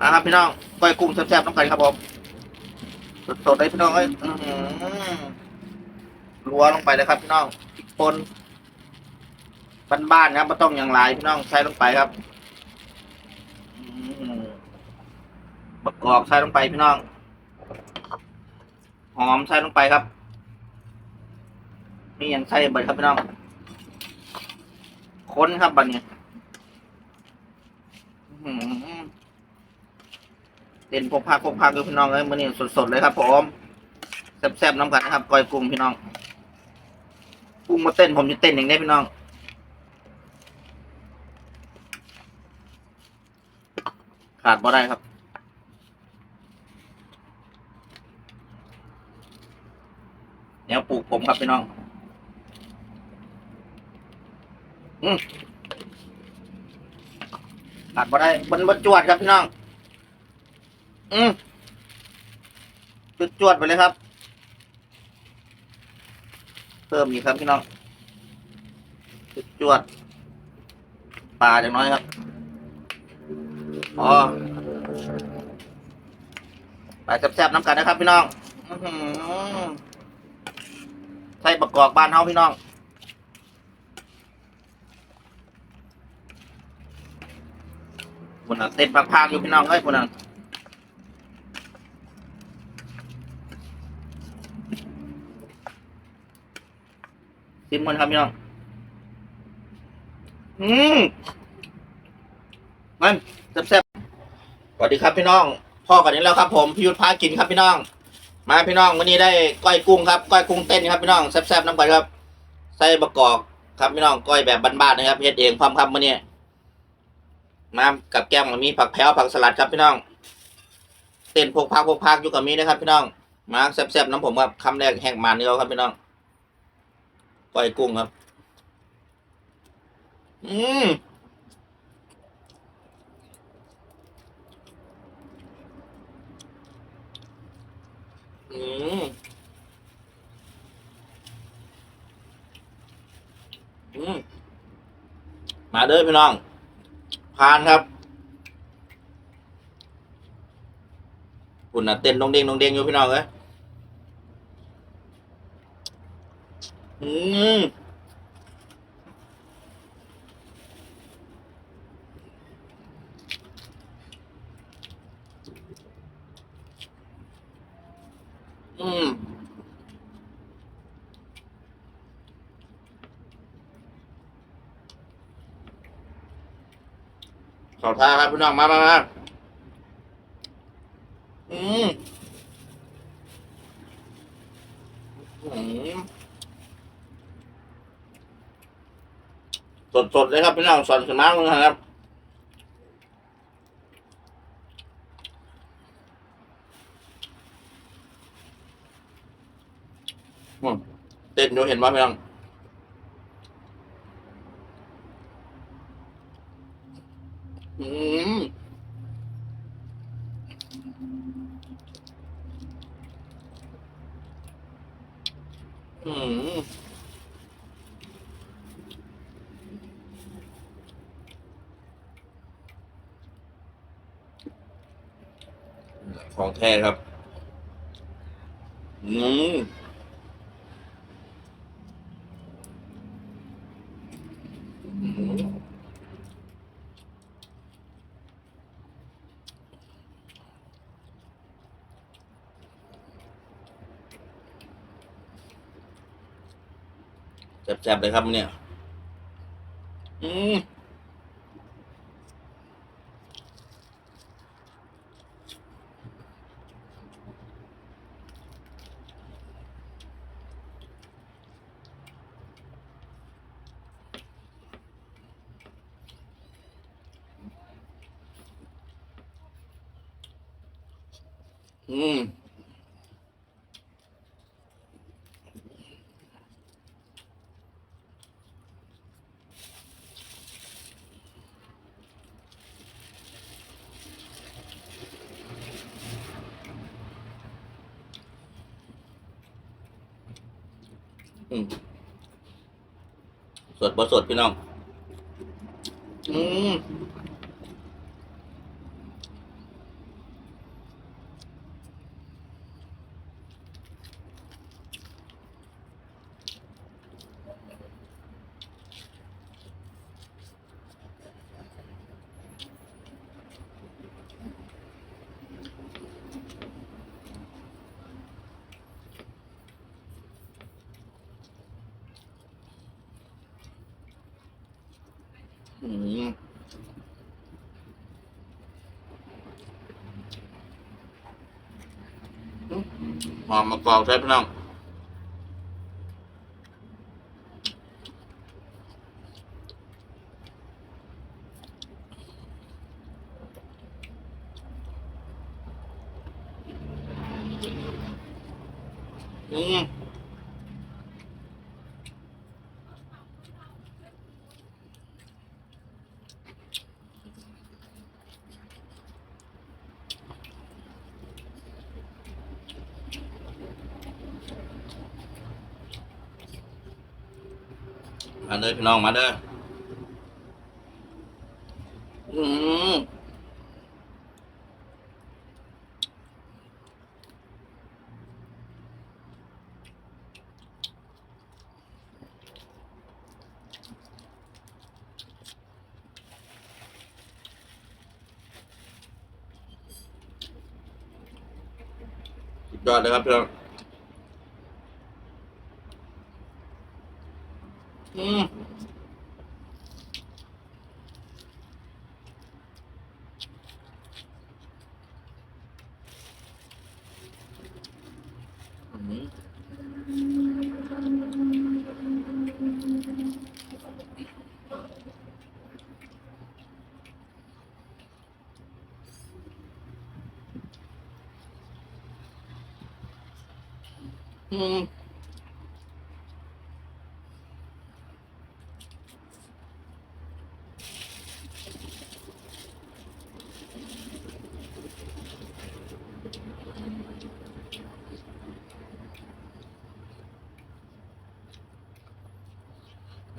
นะครับพี่น้องก้อยกุ้งแซ่บๆต้องกันครับผมสดๆเลยพี่น้องเอ้ยรัวลงไปเลยครับพี่น้องพริกป่นบ้านๆครับไม่ต้องอย่างไรพี่น้องใส่ลงไปครับอื้อหือบักใส่ลงไปพี่น้อง หอมใส่ลงไปครับนี่ยังใส่เบิดครับพี่น้อง ค้นครับบัดนี้ เด่นพกพาพกพาคือพี่น้องเลยมื่อนี้สดๆเลยครับผมแซ่บๆน้ำกันนะครับก้อยกุ้งพี่น้องกุ้งมาเต้นผมจะเต้นอย่างนี้พี่น้องขาดบ่ได้ครับเดี๋ยวปลูกผมครับพี่น้อง อืมขาดบ่ได้บนบนจวดครับพี่น้อง อืมจุดจวดไปเลยครับ เพิ่มอีกครับพี่น้องจุดจวดปลาจังน้อยครับอ๋อไปแซ่บๆน้ำกันนะครับ พี่น้องอใส่ประกอบบ้านเฮาพี่น้องคนน่ะเต้นพักๆอยู่พี่น้องเอ้ยคนน่ะ ซิมมันครับพี่น้องอืมมันแซ่บๆสวัสดีครับพี่น้อง พ่อกันนี้แล้วครับ ผมพี่ยุทธพากินครับพี่น้อง มาพี่น้องวันนี้ได้ก้อยกุ้งครับก้อยกุ้งเต้นครับพี่น้องแซ่บๆน้ำกันครับใส่บะกอกครับพี่น้องก้อยแบบบ้านๆนะครับเฮ็ดเองพร้อมครับมื้อนี้มากับแก้มมีผักแพ้วผักสลัดครับพี่น้อง เต้นพกพักพกพักอยู่กับมีนะครับพี่น้องมาแซ่บๆน้ำผมครับคำแรกแห้งมันนี่เราครับพี่น้อง ก้อยกุ้งครับ อืมอืมอืมมาเด้อพี่น้องพานครับคุณน่ะเต้นดงเด้งดงเด้งอยู่พี่น้องเอ้ย อืมอืมขอทาครับพี่น้องมามามาอืมอืมสดๆ เลยครับพี่น้องสดขึ้นมาเลยครับเต้นอยู่เห็นป่ะพี่น้องอืมอืม ของแท้ครับ อืมแซ่บๆเลยครับเนี่ย อืม อืมสดบ่สดพี่น้อง อืม อย่นหอมมะกอกใช่พี่น้องอือ มาเด้อพี่น้องมาเด้ออืมสุดยอดเลยครับพี่น้องอืม อื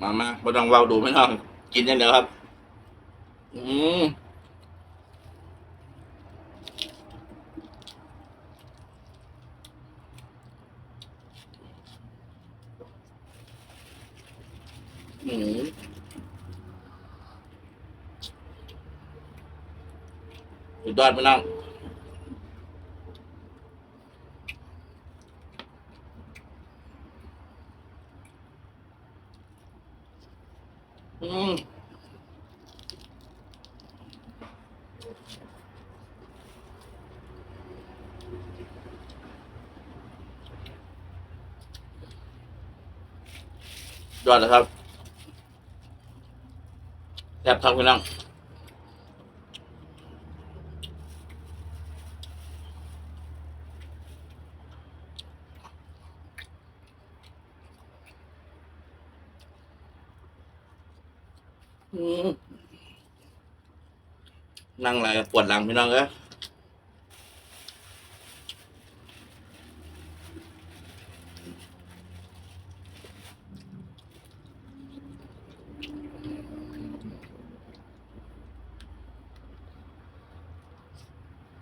มอืมมามาไม่ต้องเว้าดูไม่ต้องกินอย่างเดียวครับ อืมอืมสุดยอดพี่น้องอืม ยอดเลยครับแซ่บครับพี่น้องอืมนั่งอะไรปวดหลังพี่น้องเอ้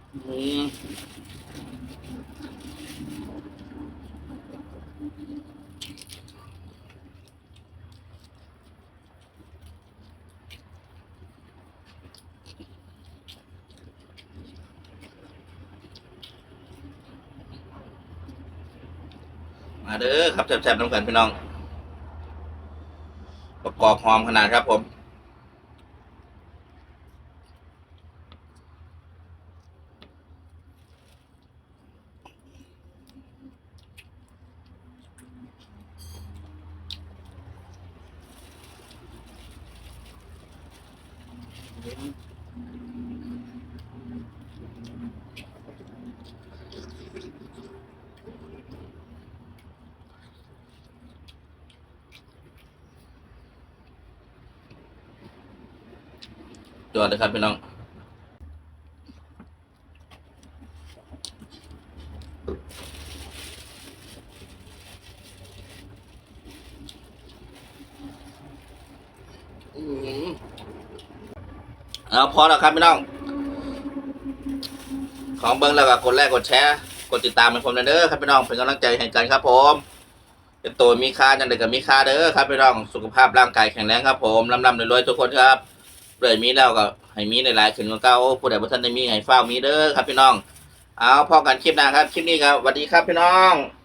มมาเด้อครับแซ่บๆน้ำกันพี่น้อง ประกอบหอมขนาดครับผม ยอดเลยครับพี่น้อง อืม เอาพอแล้วครับพี่น้อง ของเบิ้งแล้วก็กดไลค์กดแชร์กดติดตามเป็นผมนะเด้อครับพี่น้องเป็นกำลังใจให้กันครับ ผมเป็นตัวมีค่าจังเด็กกับมีค่าเด้อครับพี่น้องสุขภาพร่างกายแข็งแรงครับ ผมลำลำรวยๆทุกคนครับเลยมีแล้วก็ให้มีหลายๆขึ้นกว่าเก่าผู้ใดบ่ทันได้มีให้เฝ้ามีเด้อครับพี่น้อง เอาพอกันคลิปหน้าครับคลิปนี้ครับสวัสดีครับพี่น้อง